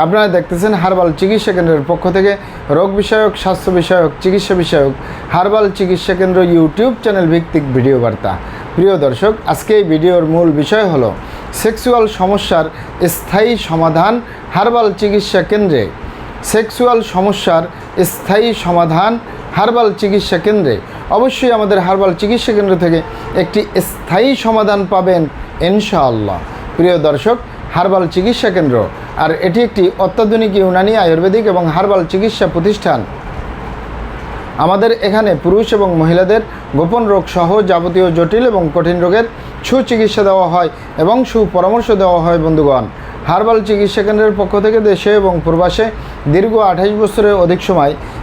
আপনারা দেখতেছেন হার্বাল চিকিৎসা কেন্দ্রের পক্ষ থেকে রোগ বিষয়ক, স্বাস্থ্য বিষয়ক, চিকিৎসা বিষয়ক, হার্বাল চিকিৎসা কেন্দ্র ইউটিউব চ্যানেল ভিত্তিক ভিডিও বার্তা। প্রিয় দর্শক, আজকে এই ভিডিওর মূল বিষয় হলো সেক্সুয়াল সমস্যার স্থায়ী সমাধান হার্বাল চিকিৎসা কেন্দ্রে। সেক্সুয়াল সমস্যার স্থায়ী সমাধান হারবাল চিকিৎসা কেন্দ্রে। অবশ্যই আমাদের হার্বাল চিকিৎসা কেন্দ্র থেকে একটি স্থায়ী সমাধান পাবেন ইনশাআল্লাহ। প্রিয় দর্শক, হার্বাল চিকিৎসা কেন্দ্র আর এটি একটি অত্যাধুনিক ইউনানি আয়ুর্বেদিক এবং হার্বাল চিকিৎসা প্রতিষ্ঠান। আমাদের এখানে পুরুষ এবং মহিলাদের গোপন রোগ সহ যাবতীয় জটিল এবং কঠিন রোগের সুচিকিৎসা দেওয়া হয় এবং সুপরামর্শ দেওয়া হয় বন্ধুগণ। হার্বাল চিকিৎসা কেন্দ্রের পক্ষ থেকে দেশে এবং প্রবাসে দীর্ঘ আঠাশ বছরের অধিক সময়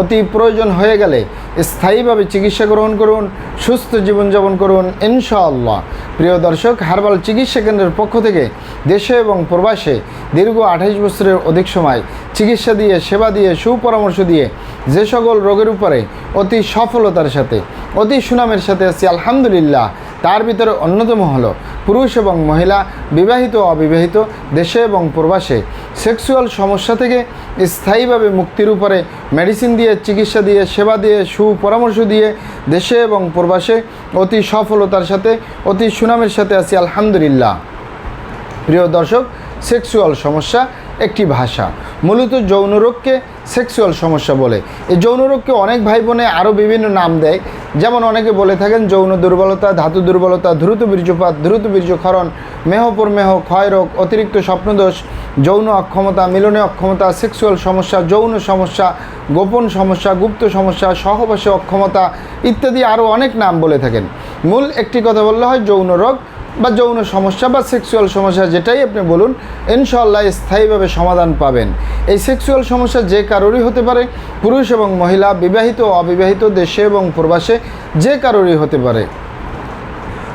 অতি প্রয়োজন হয়ে গেলে স্থায়ীভাবে চিকিৎসা গ্রহণ করুন, সুস্থ জীবনযাপন করুন, ইনশাআল্লাহ। প্রিয় দর্শক, হার্বাল চিকিৎসা কেন্দ্রের পক্ষ থেকে দেশে এবং প্রবাসে দীর্ঘ আঠাইশ বছরের অধিক সময় চিকিৎসা দিয়ে, সেবা দিয়ে, সুপরামর্শ দিয়ে যে সকল রোগের উপরে অতি সফলতার সাথে, অতি সুনামের সাথে আছি, আলহামদুলিল্লাহ। তার ভিতরে অন্যতম হলো পুরুষ এবং মহিলা, বিবাহিত অবিবাহিত, দেশে এবং প্রবাসে। সেক্সুয়াল সমস্যা থেকে স্থায়ীভাবে মুক্তির উপরে মেডিসিন দিয়ে, চিকিৎসা দিয়ে, সেবা দিয়ে, সুপরামর্শ দিয়ে দেশে এবং প্রবাসে অতি সফলতার সাথে, অতি সুনামের সাথে আছি, আলহামদুলিল্লাহ। প্রিয় দর্শক, সেক্সুয়াল সমস্যা একটি ভাষা। মূলত যৌন রোগকে সেক্সুয়াল সমস্যা বলে। এই যৌন রোগকে অনেক ভাই বোনে আরও বিভিন্ন নাম দেয়। যেমন অনেকে বলে থাকেন, যৌন দুর্বলতা, ধাতু দুর্বলতা, দ্রুত বীর্যপাত, দ্রুত বীর্যক্ষরণ মেহপর মেহ ক্ষয় রোগ, অতিরিক্ত স্বপ্নদোষ, যৌন অক্ষমতা, মিলনে অক্ষমতা, সেক্সুয়াল সমস্যা, যৌন সমস্যা, গোপন সমস্যা, গুপ্ত সমস্যা, সহবাসে অক্ষমতা ইত্যাদি আরও অনেক নাম বলে থাকেন। মূল একটি কথা বললে হয় যৌন রোগ। বা যৌন সমস্যা বা সেক্সুয়াল সমস্যা যেটাই আপনি বলুন ইনশাল্লাহ স্থায়ীভাবে সমাধান পাবেন। এই সেক্সুয়াল সমস্যা যে কারোরই হতে পারে, পুরুষ এবং মহিলা, বিবাহিত অবিবাহিত, দেশে এবং প্রবাসে যে কারোরই হতে পারে।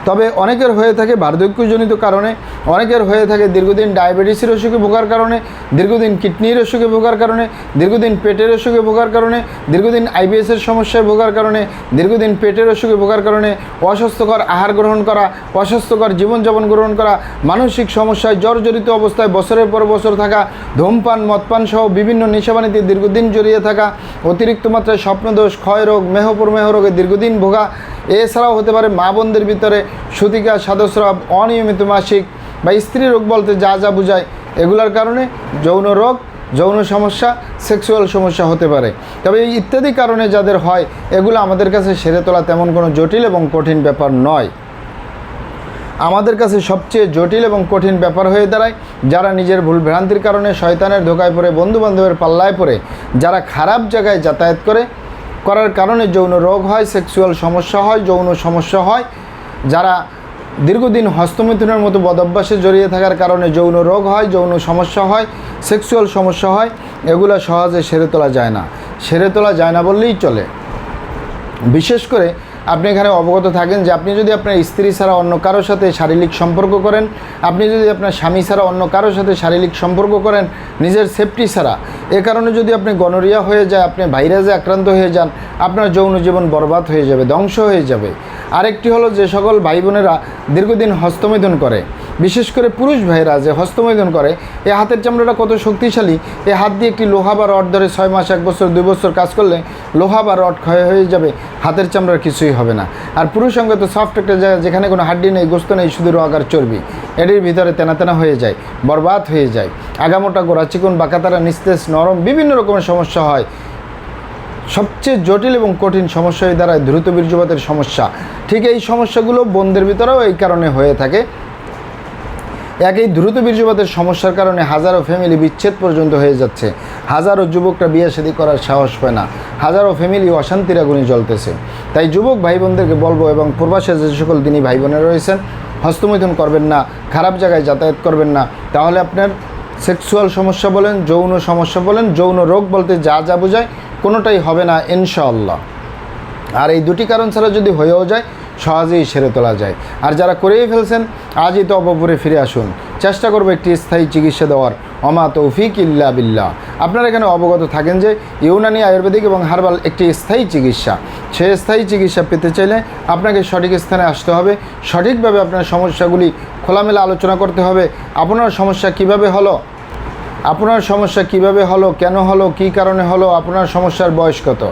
তবে অনেকের হয়ে থাকে বার্ধক্যজনিত কারণে, অনেকের হয়ে থাকে দীর্ঘদিন ডায়াবেটিসের অসুখে ভোগার কারণে, দীর্ঘদিন কিডনির অসুখে ভোগার কারণে, দীর্ঘদিন পেটের অসুখে ভোগার কারণে, দীর্ঘদিন আইবিএসের সমস্যায় ভোগার কারণে, দীর্ঘদিন পেটের অসুখে ভোগার কারণে, অস্বাস্থ্যকর আহার গ্রহণ করা, অস্বাস্থ্যকর জীবনযাপন গ্রহণ করা, মানসিক সমস্যায় জর্জরিত অবস্থায় বছরের পর বছর থাকা, ধূমপান, মদপান সহ বিভিন্ন নেশাবানিতে দীর্ঘদিন জড়িয়ে থাকা, অতিরিক্ত মাত্রায় স্বপ্নদোষ ক্ষয় রোগ মেহপুর মেহ রোগে দীর্ঘদিন ভোগা এছাড়াও হতে পারে মা বোনদের ভিতরে সুতিকা, সাদস্রাব, অনিয়মিত মাসিক বা স্ত্রী রোগ বলতে যা যা বোঝায়, এগুলোর কারণে যৌন রোগ, যৌন সমস্যা, সেক্সুয়াল সমস্যা হতে পারে। তবে এই ইত্যাদি কারণে যাদের হয়, এগুলো আমাদের কাছে সেরে তোলা তেমন কোনো জটিল এবং কঠিন ব্যাপার নয়। আমাদের কাছে সবচেয়ে জটিল এবং কঠিন ব্যাপার হয়ে দাঁড়ায় যারা নিজের ভুল ভ্রান্তির কারণে শয়তানের ধোকায় পড়ে, বন্ধুবান্ধবের পাল্লায় পড়ে, যারা খারাপ জায়গায় যাতায়াত করে করার কারণে যৌন রোগ হয় সেক্সুয়াল সমস্যা হয়, যৌন সমস্যা হয়। যারা দীর্ঘদিন হস্তমিথুনের মতো বদভ্যাসে জড়িয়ে থাকার কারণে যৌন রোগ হয়, যৌন সমস্যা হয় সেক্সুয়াল সমস্যা হয়, এগুলো সহজে সেরে তোলা যায় না। সেরে তোলা যায় না বললেই চলে। বিশেষ করে আপনি এখানে অবগত থাকেন যে আপনি যদি আপনার স্ত্রী ছাড়া অন্য কারোর সাথে শারীরিক সম্পর্ক করেন, আপনি যদি আপনার স্বামী ছাড়া অন্য কারোর সাথে শারীরিক সম্পর্ক করেন, নিজের সেফটি ছাড়া এ কারণে যদি আপনি গনোরিয়া হয়ে যায়, আপনি ভাইরাসে আক্রান্ত হয়ে যান, আপনার যৌন জীবন বরবাদ হয়ে যাবে, ধ্বংস হয়ে যাবে। আরেকটি হলো যে সকল ভাই বোনেরা দীর্ঘদিন হস্তমেধন করে। বিশেষ করে পুরুষ ভাইরা যে হস্তমৈদন করে, এই হাতের চামড়াটা কত শক্তিশালী। এই হাত দিয়ে একটি লোহা বা রড ধরে ছয় মাস, এক বছর, দুই বছর কাজ করলে লোহা বা রড ক্ষয় হয়ে যাবে, হাতের চামড়ার কিছুই হবে না। আর পুরুষ অঙ্গ তো সফট একটা জায়গা, যেখানে কোনো হাড্ডি নেই, গোস্ত নেই, শুধু রগার চর্বি। এটির ভিতরে তেনা তেনা হয়ে যায়, বরবাদ হয়ে যায়। আগামোটা গোড়া চিকন বাঁকাতারা নিস্তেজ, নরম, বিভিন্ন রকমের সমস্যা হয়। সবচেয়ে জটিল এবং কঠিন সমস্যা হয়ে দাঁড়ায় দ্রুত বীর্যপাতের সমস্যা। ঠিক এই সমস্যাগুলো বন্ধের ভিতরেও এই কারণে হয়ে থাকে। একই দ্রুত বীর্যপাতের সমস্যার কারণে হাজারো ফ্যামিলি বিচ্ছেদ পর্যন্ত হয়ে যাচ্ছে। হাজারো যুবকরা বিয়ে শাদী করার সাহস পায় না। হাজারো ফ্যামিলি অশান্তির আগুনে জ্বলতেছে। তাই যুবক ভাই বোনদেরকে বলব এবং প্রবাসে যে সকল দিনই ভাই বোনেরা রয়েছেন, হস্তমৈথুন করবেন না, খারাপ জায়গায় যাতায়াত করবেন না। তাহলে আপনার সেক্সুয়াল সমস্যা বলেন, যৌন সমস্যা বলেন, যৌন রোগ বলতে যা যা বোঝায়, কোনোটাই হবে না ইনশাআল্লাহ। আর এই দুটি কারণ ছাড়া যদি হয়েও যায় সহজেই সেরে তোলা যায়। আর যারা করেই ফেলছেন, আজই তো অপপুরে ফিরে আসুন। চেষ্টা করব একটি স্থায়ী চিকিৎসা দেওয়ার। অমা তৌফিক ইল্লা বিল্লা আপনারা এখানে অবগত থাকেন যে, ইউনানি আয়ুর্বেদিক এবং হার্বাল একটি স্থায়ী চিকিৎসা। সে স্থায়ী চিকিৎসা পেতে চাইলে আপনাকে সঠিক স্থানে আসতে হবে। সঠিকভাবে আপনার সমস্যাগুলি খোলামেলা আলোচনা করতে হবে। আপনার সমস্যা কীভাবে হলো? আপনার সমস্যা কীভাবে হলো? কেন হলো? কী কারণে হলো? আপনার সমস্যার বয়স কত?